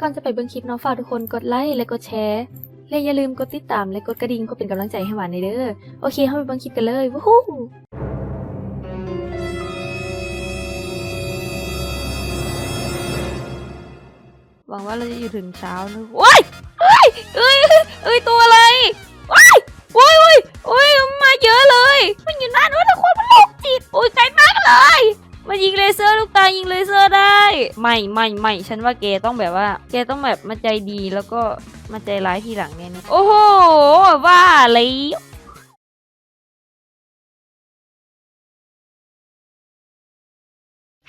ก่อนจะไปเบื้องคลิปน้องฝากทุกคนกดไลค์และกดแชร์และอย่าลืมกดติดตามและกดกระดิ่งเพื่อเป็นกำลังใจให้หวานในเด้อโอเคเข้าไปเบื้องคลิปกันเลยวู้ฮู้หวังว่าเราจะอยู่ถึงเช้านะโอ้ยเอ้ยเอ้ย ไม่ไม่ไม่ฉันว่าแกต้องแบบว่าแกต้องแบบมาใจดีแล้วก็มาใจร้ายทีหลังเนี่ยโอ้โหว่าเลย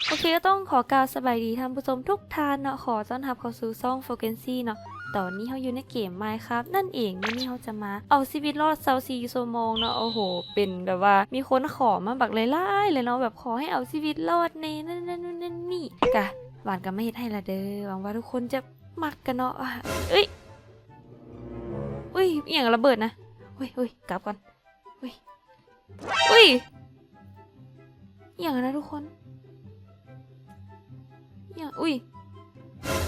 โอเคก็ต้องขอกล่าวสบายดีท่านผู้ชมทุกท่านเนาะขอต้อนรับเข้าสู่ซ่องโฟเกนซี่เนาะตอนนี้เขาอยู่ในเกมไมค์ครับนั่นเองวันนี้เขาจะมา เอาชีวิตรอดเซาซีโซโมงเนาะโอ้โห เป็นแบบว่า มีคนขอมาบักไล่ๆเลยเนาะแบบขอให้เอาชีวิตรอดในนั่นนั่นนั่นนั่นนี่กะ หวานก็ไม่เฮ็ดให้ละเด้อหวังว่าทุกคนจะมักกันเนาะอะเอ้ยอุ้ยอย่างระเบิดนะอุ้ยอุ้ยกลับก่อนอุ้ยอุ้ยอย่างนะทุกคนอย่างอุ้ย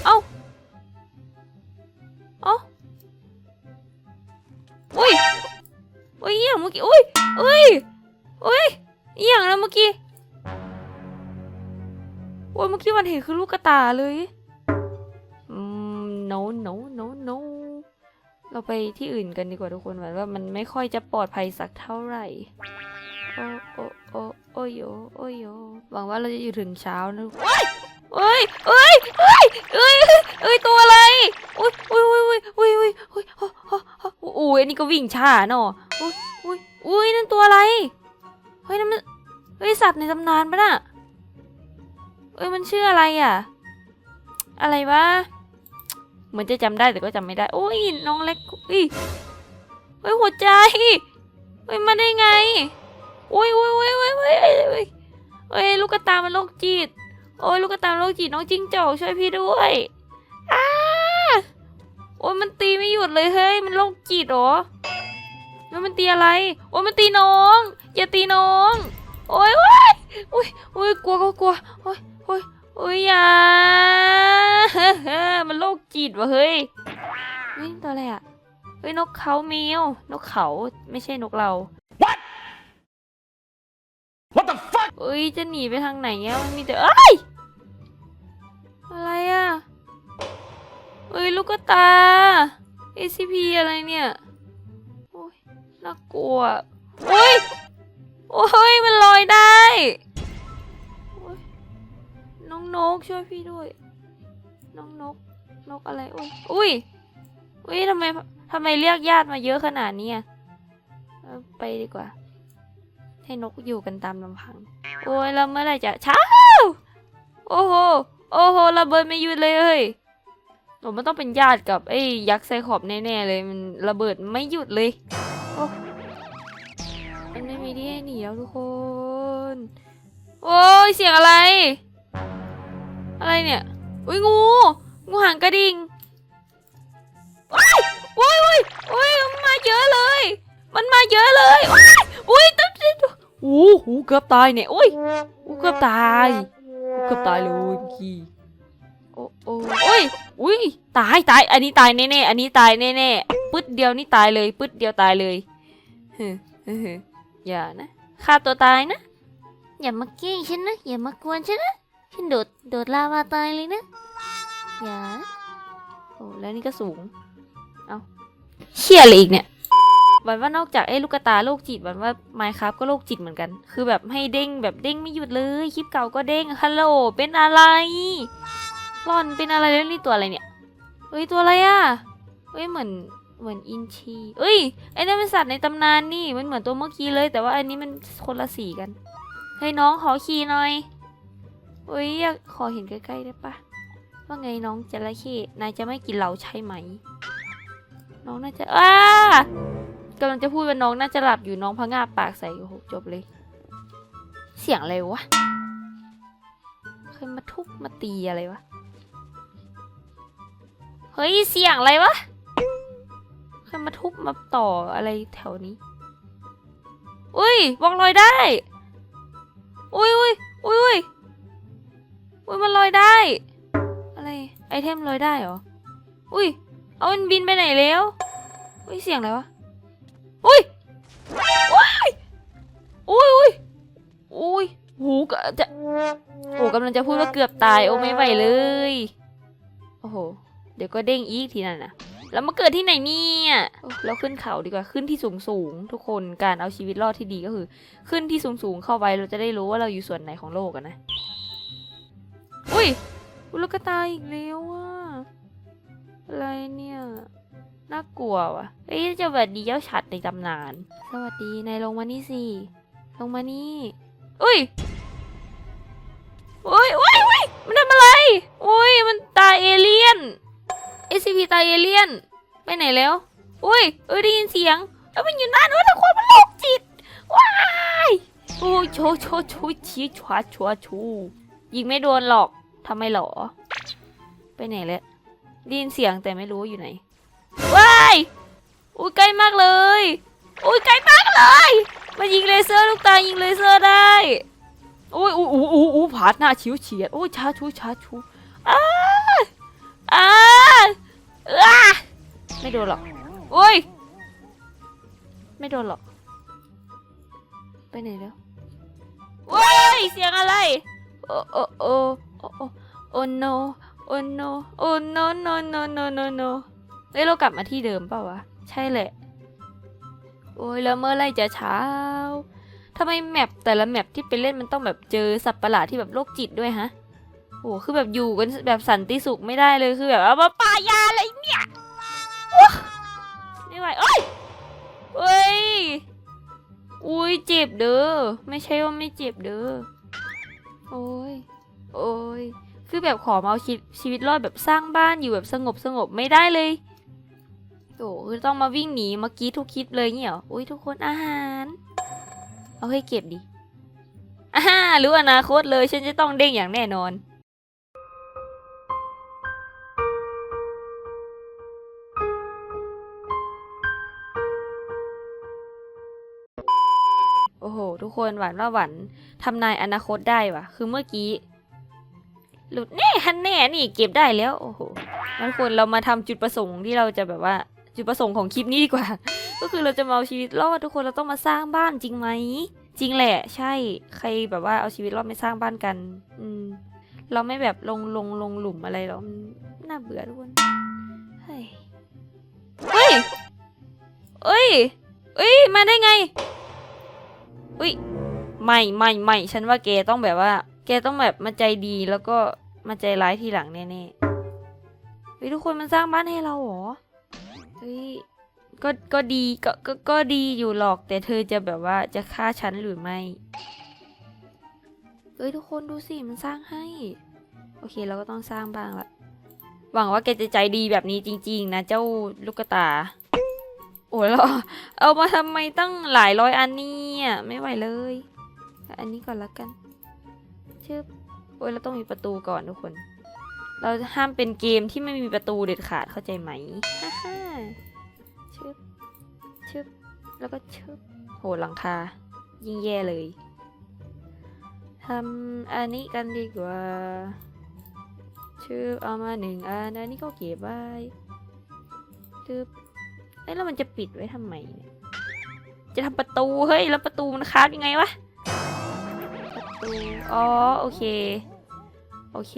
เอ้าเอ้าอุ้ยอุ้ยอย่างเมื่อกี้อุ้ยอุ้ยอุ้ยอย่างนะเมื่อกี้ อ้ยเมื่อกี้วันเห็นคือลูกกระตายเลยอืม no no no no เราไปที่อื่นกันดีกว่าทุกคนหมายว่ามันไม่ค่อยจะปลอดภัยสักเท่าไหร่ โอ้โอ้โอ้โอ้โยโอ้โยหวังว่าเราจะอยู่ถึงเช้านะเอ้ยเอ้ยเอ้ยเอ้ยเอ้ยเอ้ยตัวอะไรอุ้ยอุ้ยอุ้ยอุ้ยอุ้ยอุ้ยอุ้ยโอ้ยอันนี้ก็วิ่งช้าเนาะอุ้ยอุ้ยอุ้ยนั่นตัวอะไรเฮ้ยนั่นมันเฮ้ยสัตว์ในตำนานปะน่ะ เอ้ยมันชื่ออะไรอะ อะไรวะ เหมือนจะจำได้แต่ก็จำไม่ได้ โอ้ยน้องเล็กอุ้ยเฮ้ยหัวใจเฮ้ยมาได้ไงโอ้ยโอ้ยโอ้ยโอ้ยโอ้ยโอ้ยเอ้ยลูกกระตามันโรคจิต โอ้ยลูกกระตามโรคจิตน้องจิ้งจอกช่วยพี่ด้วยอ้าโอ้ยมันตีไม่หยุดเลยเฮ้ยมันโรคจิตเหรอแล้วมันตีอะไร โอ้ยมันตีน้อง อย่าตีน้อง โอ้ยโอ้ยโอ้ยโอ้ยกลัวก็กลัวโอ้ย โอ้ยโอ้ยอย่ามันโรคจิตวะเฮ้ยเฮ้ยตัวอะไรอะเฮ้ยนกเขาแมวนกเขาไม่ใช่นกเรา What the fuck? เอ้ยจะหนีไปทางไหนอะมันมีแต่เอ้ยอะไรอะเอ้ยลูกกระตา ACP อะไรเนี่ยโอ้ยน่ากลัวโอ้ยโอ้ยมันลอยได้โอ้ย น้องนกช่วยพี่ด้วย น้องนก นกอะไรโอ้ย อุ้ย อุ้ยทำไมทำไมเรียกญาติมาเยอะขนาดนี้อะไปดีกว่า ให้นกอยู่กันตามลำพัง โอ้ยแล้วเมื่อไรจะเช้า โอ้โห โอ้โหระเบิดไม่หยุดเลยเฮ้ยโอ้มันต้องเป็นญาติกับไอ้ยักษ์ไซคอบแน่ๆเลย มันระเบิดไม่หยุดเลยโอ้มันไม่มีที่ให้หนีแล้วทุกคน โอ้ยเสียงอะไร อะไรเนี่ย อุ้ยงู งูหางกระดิ่งว้ายโอ้ยโอ้ยโอ้ยมันมาเยอะเลย มันมาเยอะเลยว้ายอุ้ยตั้งโอ้โหเกือบตายเนี่ยอุ้ยเกือบตายเกือบตายเลยเมื่อกี้โอ้โอ้โอ้ยอุ้ยตายตาย อันนี้ตายแน่ๆอันนี้ตายแน่ๆปึ๊ดเดียวนี่ตายเลย ปึ๊ดเดียวตายเลยเฮ้ยเฮ้ยอย่านะฆ่าตัวตายนะ อย่ามาแกล้งฉันนะ อย่ามากวนฉันนะ ฉันโดด โดดลาวาตายเลยนะ อย่า โอ้แล้วนี่ก็สูง เอาเชี่ยอะไรอีกเนี่ยวันว่านอกจากไอ้ลูกกระตาโรคจิตวันว่าไมค์ครับก็โรคจิตเหมือนกัน คือแบบให้เด้งแบบเด้งไม่หยุดเลย คลิปเก่าก็เด้ง ฮัลโหล เป็นอะไรร่อนเป็นอะไรแล้วนี่ตัวอะไรเนี่ยเฮ้ยตัวอะไรอะเฮ้ยเหมือนเหมือนอินชีเอ้ยไอ้นั่นเป็นสัตว์ในตำนานนี่ มันเหมือนตัวเมื่อกี้เลย แต่ว่าอันนี้มันคนละสีกัน เฮ้ยน้องขอขี่หน่อย เฮ้ยอยากขอเห็นใกล้ๆได้ปะว่าไงน้องจระเข้นายจะไม่กินเหล้าใช่ไหม น้องน่าจะอ้ากำลังจะพูดว่าน้องน่าจะหลับอยู่น้องพะงาบปากใส่โอ้โหจบเลย เสียงอะไรวะเคยมาทุบมาตีอะไรวะ เฮ้ยเสียงอะไรวะเคยมาทุบมาต่ออะไรแถวนี้ อุ้ยบอกลอยได้ อุ้ยอุ้ยอุ้ยอุ้ย อุ้ยมันลอยได้ อะไร ไอเทมลอยได้เหรอ อุ้ย เอามันบินไปไหนแล้ว อุ้ยเสียงอะไรวะ อุ้ยว้ย อุ้ยอุ้ยอุ้ยหูกะจะโอ้กำลังจะพูดว่าเกือบตาย โอ้ไม่ไหวเลย โอ้โห เดี๋ยวก็เด้งอีกทีนั่นนะแล้วมาเกิดที่ไหนเนี่ยเราขึ้นเขาดีกว่า ขึ้นที่สูงสูงทุกคน การเอาชีวิตรอดที่ดีก็คือ ขึ้นที่สูงสูงเข้าไปเราจะได้รู้ว่าเราอยู่ส่วนไหนของโลกอะนะ อุ๊ยลูกกระตายอีกแล้วอะอะไรเนี่ย น่ากลัวว่ะเอ้ยจะสวัสดีเจ้าฉัดในตำนาน สวัสดีนายลงมานี่สิลงมานี่อุ้ยอุ้ยอุ้ยอุ้ยมันทำอะไรอุ้ยมันตายเอเลี่ยน SCP ตายเอเลี่ยน ไปไหนแล้วอุ้ยเออได้ยินเสียงแล้วมันอยู่หน้านู้นแต่คนมันโรคจิตว้ายโอ้ยโชโชโชชี้ชวาชัวชูยิงไม่โดนหรอก ทำไมหรอ ไปไหนแล้วดินเสียงแต่ไม่รู้อยู่ไหนว้ายอุ้ยใกล้มากเลย อุ้ยใกล้มากเลย มันยิงเลเซอร์ลูกตายิงเลเซอร์ได้อุ้ยอู้อู้อู้อู้ผาดหน้าชิวเฉียดอุ้ยช้าชูช้าชูอ้าอ้าอ้าไม่โดนหรอกอุ้ยไม่โดนหรอก ไปไหนแล้วว้ายเสียงอะไร โอ้โอ้โอ้โอ้โอ้โอ้ no โอ้ no โอ้ no no no no no no เฮ้ยเรากลับมาที่เดิมเปล่าวะ ใช่แหละ โอ้ยแล้วเมื่อไรจะเช้าทำไมแมปแต่ละแมปที่ไปเล่นมันต้องแบบเจอสัตว์ประหลาดที่แบบโรคจิตด้วยฮะโอ้คือแบบอยู่กันแบบสันติสุขไม่ได้เลยคือแบบเอามาปายาอะไรเนี่ยไม่ไหวเอ้ยเอ้ยอุ้ยเจ็บเด้อไม่ใช่ว่าไม่เจ็บเด้อ โอ้ย โอ้ย คือแบบขอมาเอาชีชีวิตรอดแบบสร้างบ้านอยู่แบบสงบสงบไม่ได้เลยโอ้คือต้องมาวิ่งหนีเมื่อกี้ทุกคลิปเลยเงี้ยเหรออุ้ยทุกคนอาหาร เอาให้เก็บดิอ่ารู้อนาคตเลยฉันจะต้องเด้งอย่างแน่นอน ทุกคนหวานว่าหวานทำนายอนาคตได้ว่ะ คือเมื่อกี้ หลุดแน่ฮันแน่นี่เก็บได้แล้วโอ้โหงั้นควรเรามาทำจุดประสงค์ที่เราจะแบบว่า จุดประสงค์ของคลิปนี้ดีกว่า ก็คือเราจะมาเอาชีวิตรอดทุกคนเราต้องมาสร้างบ้านจริงไหมจริงแหละ ใช่ใครแบบว่าเอาชีวิตรอดไม่สร้างบ้านกัน อืม เราไม่แบบลงลงลงหลุมอะไรหรอกนน่าเบื่อทุกคนเฮ้ยเฮ้ยเอ้ยเอ้ย มาได้ไง อุ้ยไม่ไม่ไม่ฉันว่าแกต้องแบบว่า แกต้องแบบมาใจดีแล้วก็มาใจร้ายทีหลังแน่ๆเฮ้ยทุกคนมันสร้างบ้านให้เราเหรอเฮ้ยก็ก็ดีก็ก็ก็ดีอยู่หรอกแต่เธอจะแบบว่าจะฆ่าฉันหรือไม่เฮ้ยทุกคนดูสิมันสร้างให้ โอเคเราก็ต้องสร้างบ้างละหวังว่าแกจะใจดีแบบนี้จริง ๆ นะเจ้าลูกกตา โอ้ยเราเอามาทำไมตั้งหลายร้อยอันนี้ เนี่ย ไม่ไหวเลย อันนี้ก่อนละกันชึบโอ้ยเราต้องมีประตูก่อนทุกคน เราห้ามเป็นเกมที่ไม่มีประตูเด็ดขาดเข้าใจไหมฮ่าฮ่าชึบชึบแล้วก็ชึบโหหลังคา ยิ่งแย่เลยทำอันนี้กันดีกว่าชึบเอามาหนึ่งอันอันนี้ก็เก็บไว้ชึบเอ้ยแล้วมันจะปิดไว้ทำไมเนี่ย จะทำประตูเฮ้ยแล้วประตูมันค้าบยังไงวะประตูอ๋อโอเคโอเค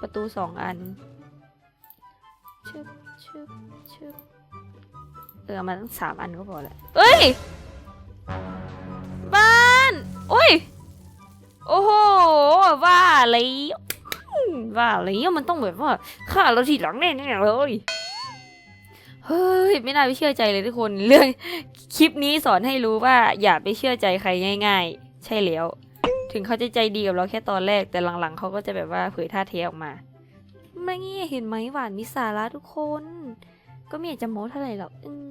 ประตูสองอันชึบชึบชึบเออเอามาตั้งสามอันก็พอแหละเอ้ยบ้านโอ้ยโอ้โหว่าเลยว่าเลยมันต้องแบบว่าฆ่าเราทีหลังแน่ๆเลย เฮ้ยไม่น่าไปเชื่อใจเลยทุกคนเรื่องคลิปนี้สอนให้รู้ว่าอย่าไปเชื่อใจใครง่าย ๆ ใช่แล้ว ถึงเขาจะใจดีกับเราแค่ตอนแรกแต่หลังๆเขาก็จะแบบว่าเผยท่าเทออกมาไม่เงี้ยเห็นไหมหวานมิสาระทุกคน ก็ไม่อยากจะโม้เท่าไหร่หรอกอืม